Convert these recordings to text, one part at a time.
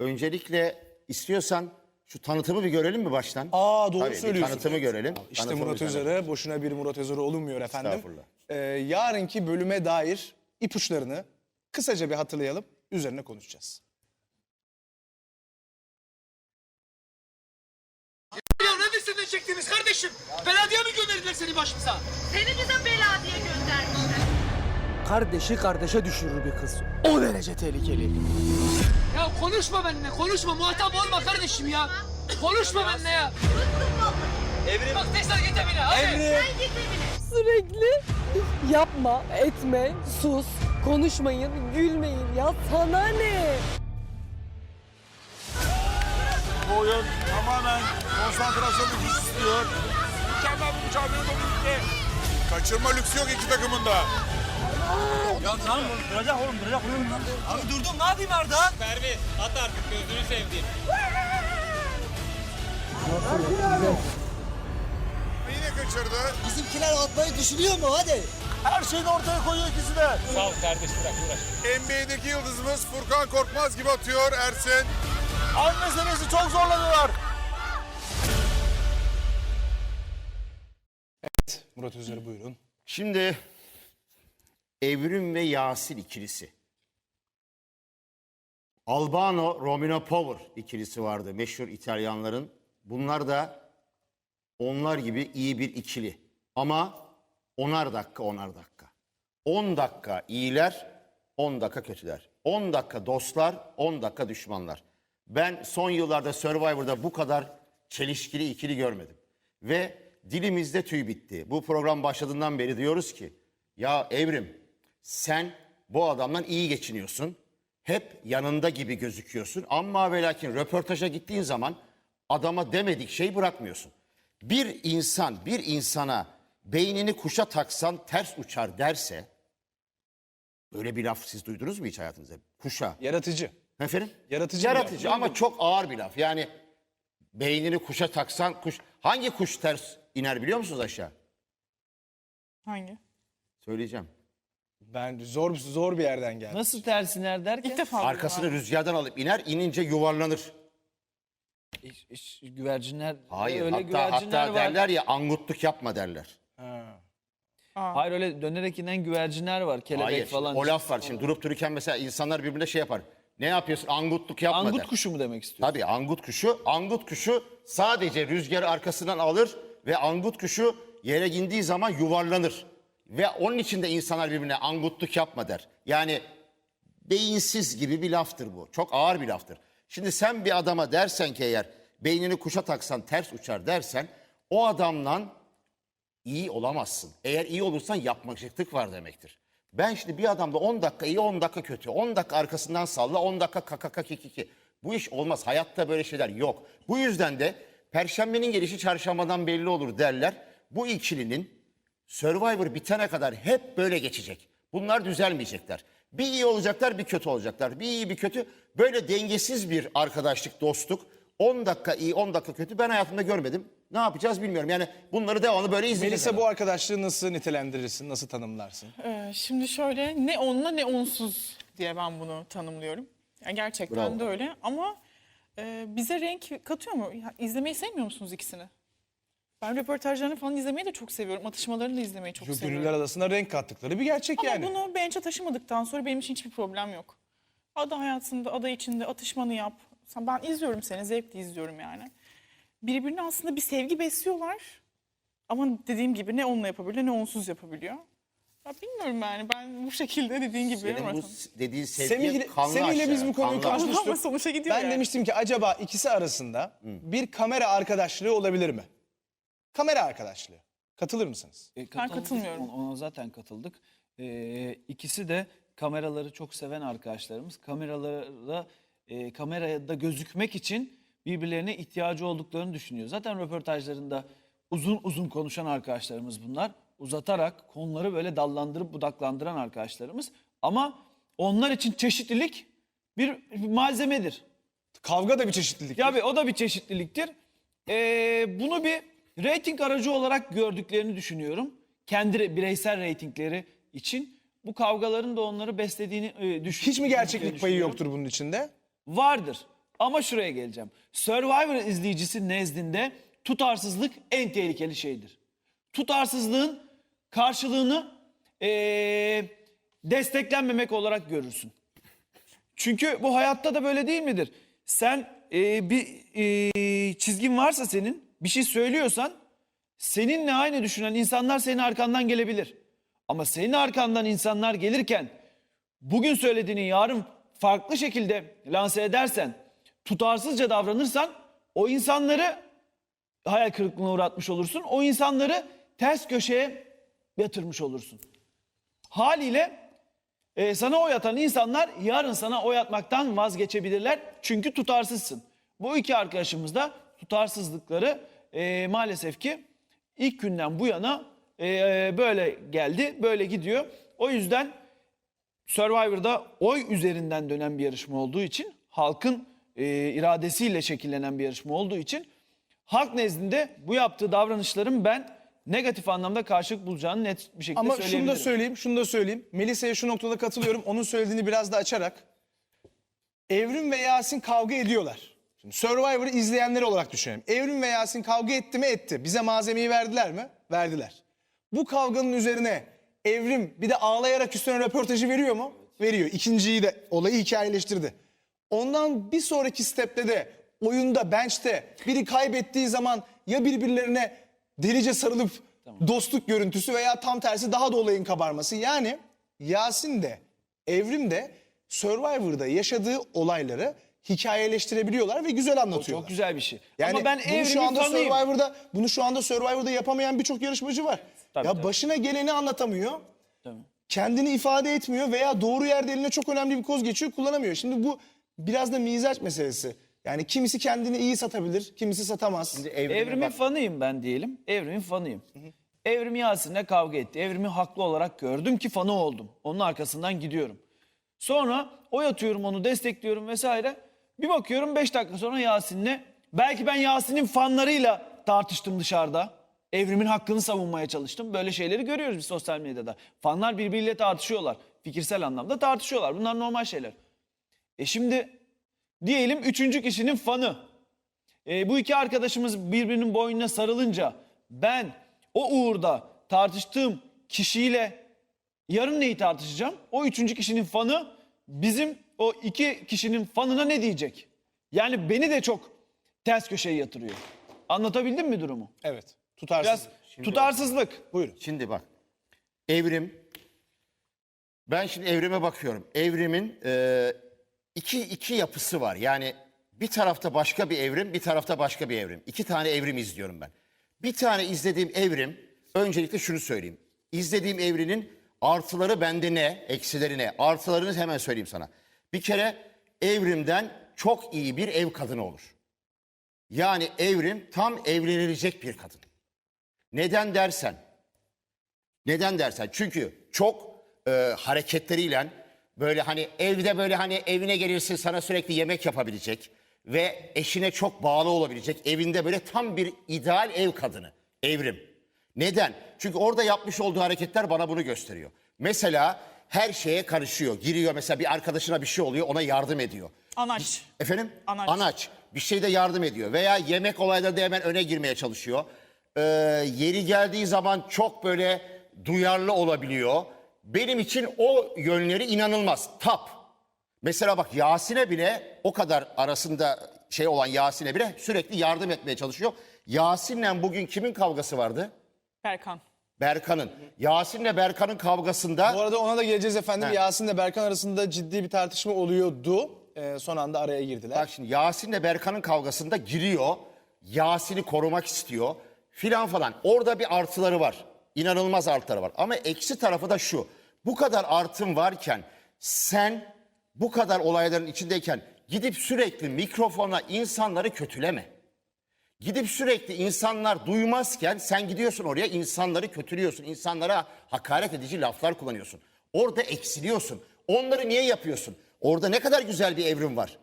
Öncelikle istiyorsan şu tanıtımı bir görelim mi baştan? Aa doğru Tabii, bir söylüyorsun. tanıtımı görelim. İşte Tanıtımı Murat bir Özer'e boşuna bir Murat Özer olunmuyor efendim. Estağfurullah. Ee, yarınki bölüme dair ipuçlarını kısaca bir hatırlayalım. Üzerine konuşacağız. Ya neredesin çektiniz kardeşim? Belediye mi gönderdiler seni başımıza? Seni bize bela diye göndermişler. Kardeşi kardeşe düşürür bir kız. O derece tehlikeli. Konuşma benimle, konuşma. Muhatap olma kardeşim ya. Konuşma benimle ya. Evrim. Bak tekrar git evine, hadi. Sen git evine. Sürekli yapma, etme, sus, konuşmayın, gülmeyin ya sana ne? Bu oyun tamamen konsantrasyon güç istiyor. Mükemmel bir mücadele Dominik'te. Kaçırma lüksü yok iki takımında. Ya tamam duracak oğlum duracak oğlum. Abi durdum ne yapayım Arda? Merve, at artık gözünü sevdiğim. Yine kaçırdı. Bizimkiler atmayı düşünüyor mu hadi? Her şeyini ortaya koyuyor ikisi de. Sağ ol kardeş, bırak uğraş. NBA'deki yıldızımız Furkan Korkmaz gibi atıyor Ersin. An meselesi çok zorlanıyorlar. Murat Özer buyurun. Şimdi Evrim ve Yasin ikilisi. Albano, Romino Power ikilisi vardı meşhur İtalyanların. Bunlar da onlar gibi iyi bir ikili. Ama onar dakika onar dakika. 10 dakika iyiler, 10 dakika kötüler. 10 dakika dostlar, 10 dakika düşmanlar. Ben son yıllarda Survivor'da bu kadar çelişkili ikili görmedim. Ve dilimizde tüy bitti. Bu program başladığından beri diyoruz ki ya Evrim sen bu adamdan iyi geçiniyorsun. Hep yanında gibi gözüküyorsun. Ama ve lakin röportaja gittiğin zaman adama demedik şey bırakmıyorsun. Bir insan bir insana beynini kuşa taksan ters uçar derse böyle bir laf siz duydunuz mu hiç hayatınızda? Kuşa. Yaratıcı. Efendim? Yaratıcı Yaratıcı laf. ama çok ağır bir laf. Yani beynini kuşa taksan kuş hangi kuş ters iner biliyor musunuz aşağı? Hangi? Söyleyeceğim. Ben zor zor bir yerden geldim. Nasıl tersiner derken? İlk defa Arkasını rüzgardan alıp iner, inince yuvarlanır. İş- iş- güvercinler Hayır, öyle hatta güvercinler hatta var. derler ya angutluk yapma derler. Hayır öyle dönerek inen güvercinler var. Kelebek Hayır, falan. o laf var. Şimdi durup dururken mesela insanlar birbirine şey yapar. Ne yapıyorsun? Angutluk yapma Angut der. kuşu mu demek istiyor? Tabii angut kuşu, angut kuşu sadece rüzgarı arkasından alır ve angut kuşu yere indiği zaman yuvarlanır. Ve onun için de insanlar birbirine angutluk yapma der. Yani beyinsiz gibi bir laftır bu. Çok ağır bir laftır. Şimdi sen bir adama dersen ki eğer beynini kuşa taksan ters uçar dersen o adamla iyi olamazsın. Eğer iyi olursan yapmacıklık var demektir. Ben şimdi bir adamda 10 dakika iyi 10 dakika kötü. 10 dakika arkasından salla 10 dakika kakaka kikiki. Bu iş olmaz. Hayatta böyle şeyler yok. Bu yüzden de perşembenin gelişi çarşambadan belli olur derler. Bu ikilinin Survivor bitene kadar hep böyle geçecek. Bunlar düzelmeyecekler. Bir iyi olacaklar, bir kötü olacaklar. Bir iyi, bir kötü. Böyle dengesiz bir arkadaşlık, dostluk. 10 dakika iyi, 10 dakika kötü. Ben hayatımda görmedim. Ne yapacağız bilmiyorum. Yani bunları devamlı böyle izleyeceğiz. Melisa bu arkadaşlığı nasıl nitelendirirsin, nasıl tanımlarsın? Ee, şimdi şöyle ne onla ne onsuz diye ben bunu tanımlıyorum. Yani gerçekten Bravo. de öyle ama e, bize renk katıyor mu? Ya, izlemeyi sevmiyor musunuz ikisini? Ben röportajlarını falan izlemeyi de çok seviyorum. Atışmalarını da izlemeyi çok seviyorum. ünlüler arasında renk kattıkları bir gerçek Ama yani. bunu bench'e taşımadıktan sonra benim için hiçbir problem yok. Ada hayatında, ada içinde atışmanı yap. Sen- Ben izliyorum seni, zevkle izliyorum yani. Birbirine aslında bir sevgi besliyorlar. Ama dediğim gibi ne onunla yapabiliyor ne onsuz yapabiliyor. Ya bilmiyorum yani ben bu şekilde dediğin gibi. Senin bu s- dediğin sevgi Semih, kanlı Semih'le aşağı, biz bu konuyu kanlı aşağı. konuşmuştuk. Ama sonuçta gidiyor Ben yani. demiştim ki acaba ikisi arasında bir kamera arkadaşlığı olabilir mi? Kamera arkadaşlığı. Katılır mısınız? E, katıldık. katılmıyorum. Ona, ona zaten katıldık. E, ikisi de kameraları çok seven arkadaşlarımız. Kameralara e, kamerada gözükmek için birbirlerine ihtiyacı olduklarını düşünüyor. Zaten röportajlarında uzun uzun konuşan arkadaşlarımız bunlar. Uzatarak konuları böyle dallandırıp budaklandıran arkadaşlarımız. Ama onlar için çeşitlilik bir malzemedir. Kavga da bir çeşitlilik. Ya abi o da bir çeşitliliktir. Ee, bunu bir reyting aracı olarak gördüklerini düşünüyorum. Kendi re- bireysel reytingleri için. Bu kavgaların da onları beslediğini e, düş- Hiç mi gerçeklik payı düşünüyorum. yoktur bunun içinde? Vardır. Ama şuraya geleceğim. Survivor izleyicisi nezdinde tutarsızlık en tehlikeli şeydir. Tutarsızlığın karşılığını eee, desteklenmemek olarak görürsün. Çünkü bu hayatta da böyle değil midir? Sen eee, bir eee, çizgin varsa senin, bir şey söylüyorsan seninle aynı düşünen insanlar senin arkandan gelebilir. Ama senin arkandan insanlar gelirken bugün söylediğini yarın farklı şekilde lanse edersen, tutarsızca davranırsan o insanları hayal kırıklığına uğratmış olursun. O insanları ters köşeye yatırmış olursun. Haliyle e, sana oy atan insanlar yarın sana oy atmaktan vazgeçebilirler. Çünkü tutarsızsın. Bu iki arkadaşımız da tutarsızlıkları e, maalesef ki ilk günden bu yana e, böyle geldi, böyle gidiyor. O yüzden Survivor'da oy üzerinden dönen bir yarışma olduğu için, halkın e, iradesiyle şekillenen bir yarışma olduğu için halk nezdinde bu yaptığı davranışların ben negatif anlamda karşılık bulacağını net bir şekilde Ama şunu söyleyebilirim. da söyleyeyim, şunu da söyleyeyim. Melisa'ya şu noktada katılıyorum. Onun söylediğini biraz da açarak. Evrim ve Yasin kavga ediyorlar. Şimdi Survivor'ı izleyenler olarak düşünelim. Evrim ve Yasin kavga etti mi? Etti. Bize malzemeyi verdiler mi? Verdiler. Bu kavganın üzerine Evrim bir de ağlayarak üstüne röportajı veriyor mu? Veriyor. İkinciyi de olayı hikayeleştirdi. Ondan bir sonraki stepte de oyunda, bench'te biri kaybettiği zaman ya birbirlerine delice sarılıp dostluk görüntüsü veya tam tersi daha da olayın kabarması. Yani Yasin de Evrim de Survivor'da yaşadığı olayları hikayeleştirebiliyorlar ve güzel anlatıyorlar. Çok güzel bir şey. Yani Ama ben bunu şu anda fanıyım. Survivor'da bunu şu anda Survivor'da yapamayan birçok yarışmacı var. Tabii, ya tabii. başına geleni anlatamıyor. Tabii. Kendini ifade etmiyor veya doğru yerde eline çok önemli bir koz geçiyor kullanamıyor. Şimdi bu biraz da mizaç meselesi. Yani kimisi kendini iyi satabilir, kimisi satamaz. Şimdi evrime Evrimin bak. fanıyım ben diyelim. Evrimin fanıyım. Evrim Yasin'le kavga etti. Evrimi haklı olarak gördüm ki fanı oldum. Onun arkasından gidiyorum. Sonra oy atıyorum onu destekliyorum vesaire. Bir bakıyorum 5 dakika sonra Yasin'le belki ben Yasin'in fanlarıyla tartıştım dışarıda. Evrimin hakkını savunmaya çalıştım. Böyle şeyleri görüyoruz biz sosyal medyada. Fanlar birbiriyle tartışıyorlar. Fikirsel anlamda tartışıyorlar. Bunlar normal şeyler. E şimdi diyelim üçüncü kişinin fanı. E, bu iki arkadaşımız birbirinin boynuna sarılınca ben o uğurda tartıştığım kişiyle yarın neyi tartışacağım? O üçüncü kişinin fanı bizim o iki kişinin fanına ne diyecek? Yani beni de çok ters köşeye yatırıyor. Anlatabildim mi durumu? Evet. Tutarsız. Biraz tutarsızlık. Buyurun. Şimdi bak. Evrim. Ben şimdi evrime bakıyorum. Evrimin e, iki, iki yapısı var. Yani bir tarafta başka bir evrim, bir tarafta başka bir evrim. İki tane evrim izliyorum ben. Bir tane izlediğim evrim, öncelikle şunu söyleyeyim. İzlediğim evrinin artıları bende ne, eksileri ne? Artılarını hemen söyleyeyim sana. Bir kere evrimden çok iyi bir ev kadını olur. Yani evrim tam evlenilecek bir kadın. Neden dersen, neden dersen çünkü çok e, hareketleriyle böyle hani evde böyle hani evine gelirsin sana sürekli yemek yapabilecek ve eşine çok bağlı olabilecek evinde böyle tam bir ideal ev kadını evrim. Neden? Çünkü orada yapmış olduğu hareketler bana bunu gösteriyor. Mesela her şeye karışıyor. Giriyor mesela bir arkadaşına bir şey oluyor ona yardım ediyor. Anaç. Efendim? Anaç. Bir şeyde yardım ediyor. Veya yemek olaylarında hemen öne girmeye çalışıyor. Ee, yeri geldiği zaman çok böyle duyarlı olabiliyor. Benim için o yönleri inanılmaz. Tap. Mesela bak Yasin'e bile o kadar arasında şey olan Yasin'e bile sürekli yardım etmeye çalışıyor. Yasin'le bugün kimin kavgası vardı? Berkan. Berkan'ın. Yasin'le Berkan'ın kavgasında... Bu arada ona da geleceğiz efendim. He. Yasin'le Berkan arasında ciddi bir tartışma oluyordu. Ee, son anda araya girdiler. Bak şimdi Yasin'le Berkan'ın kavgasında giriyor. Yasin'i korumak istiyor. Filan falan. Orada bir artıları var. İnanılmaz artıları var. Ama eksi tarafı da şu. Bu kadar artın varken sen bu kadar olayların içindeyken gidip sürekli mikrofona insanları kötüleme. Gidip sürekli insanlar duymazken sen gidiyorsun oraya insanları kötülüyorsun. İnsanlara hakaret edici laflar kullanıyorsun. Orada eksiliyorsun. Onları niye yapıyorsun? Orada ne kadar güzel bir evrim var.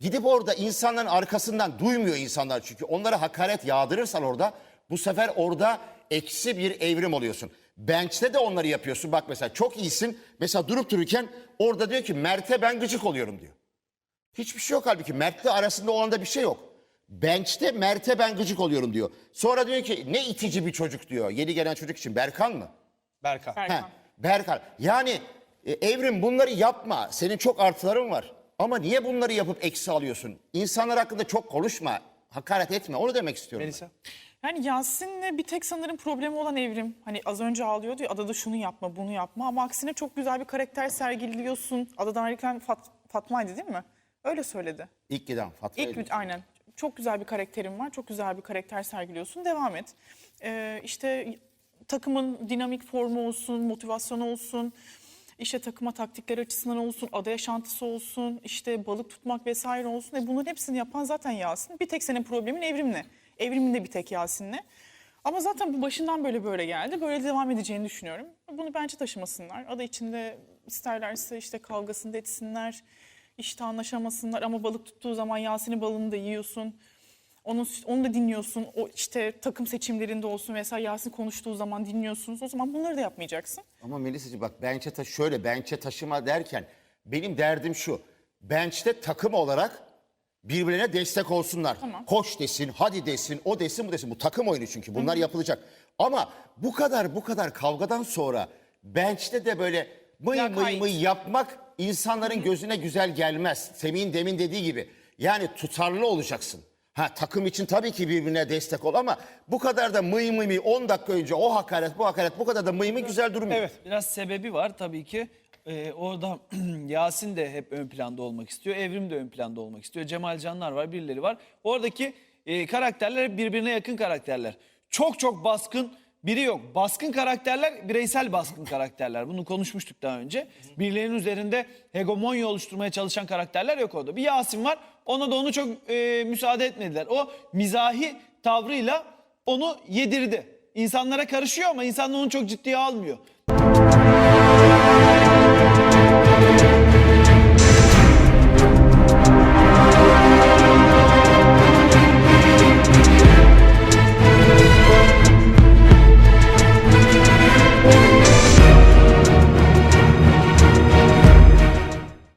Gidip orada insanların arkasından duymuyor insanlar çünkü. Onlara hakaret yağdırırsan orada bu sefer orada eksi bir evrim oluyorsun. Bench'te de onları yapıyorsun. Bak mesela çok iyisin. Mesela durup dururken orada diyor ki Mert'e ben gıcık oluyorum diyor. Hiçbir şey yok halbuki. Mert'le arasında olan da bir şey yok. Bench'te Mert'e ben gıcık oluyorum diyor. Sonra diyor ki ne itici bir çocuk diyor. Yeni gelen çocuk için. Berkan mı? Berkan. Berkan. Berkan. Yani e, Evrim bunları yapma. Senin çok artıların var. Ama niye bunları yapıp eksi alıyorsun? İnsanlar hakkında çok konuşma. Hakaret etme. Onu demek istiyorum. Melisa. Yani Yasin'le bir tek sanırım problemi olan Evrim. Hani az önce ağlıyordu ya adada şunu yapma bunu yapma ama aksine çok güzel bir karakter sergiliyorsun. Adadan ayrılırken Fat, Fatma'ydı değil mi? Öyle söyledi. İlk giden Fatma. İlk Elif. aynen. Çok güzel bir karakterin var. Çok güzel bir karakter sergiliyorsun. Devam et. Ee, işte takımın dinamik formu olsun, motivasyonu olsun. işte takıma taktikler açısından olsun, ada yaşantısı olsun, işte balık tutmak vesaire olsun. E bunların hepsini yapan zaten Yasin. Bir tek senin problemin evrimle. Evrimin de bir tek Yasin'le. Ama zaten bu başından böyle böyle geldi. Böyle devam edeceğini düşünüyorum. Bunu bence taşımasınlar. Ada içinde isterlerse işte kavgasında etsinler. İşte anlaşamasınlar ama balık tuttuğu zaman Yasin'in balığını da yiyorsun. Onu, onu da dinliyorsun. O işte takım seçimlerinde olsun vesaire Yasin konuştuğu zaman dinliyorsunuz. O zaman bunları da yapmayacaksın. Ama Melisa'cığım bak bench'e taş şöyle bench'e taşıma derken benim derdim şu. Bench'te takım olarak birbirine destek olsunlar. Koş desin, hadi desin, o desin, bu desin. Bu takım oyunu çünkü. Bunlar yapılacak. Ama bu kadar bu kadar kavgadan sonra bench'te de böyle mıy Ya mıy kayıt. mıy yapmak insanların gözüne güzel gelmez. Semih'in demin dediği gibi. Yani tutarlı olacaksın. Ha takım için tabii ki birbirine destek ol ama bu kadar da mıy mıy mıy 10 dakika önce o hakaret bu hakaret bu kadar da mıy mıy güzel durmuyor. Evet. Biraz sebebi var tabii ki. Ee, orada Yasin de hep ön planda olmak istiyor. Evrim de ön planda olmak istiyor. Cemal Canlar var, birileri var. Oradaki e, karakterler hep birbirine yakın karakterler. Çok çok baskın biri yok. Baskın karakterler bireysel baskın karakterler. Bunu konuşmuştuk daha önce. Birilerinin üzerinde hegemonya oluşturmaya çalışan karakterler yok orada. Bir Yasin var. Ona da onu çok e, müsaade etmediler. O mizahi tavrıyla onu yedirdi. İnsanlara karışıyor ama insanlar onu çok ciddiye almıyor.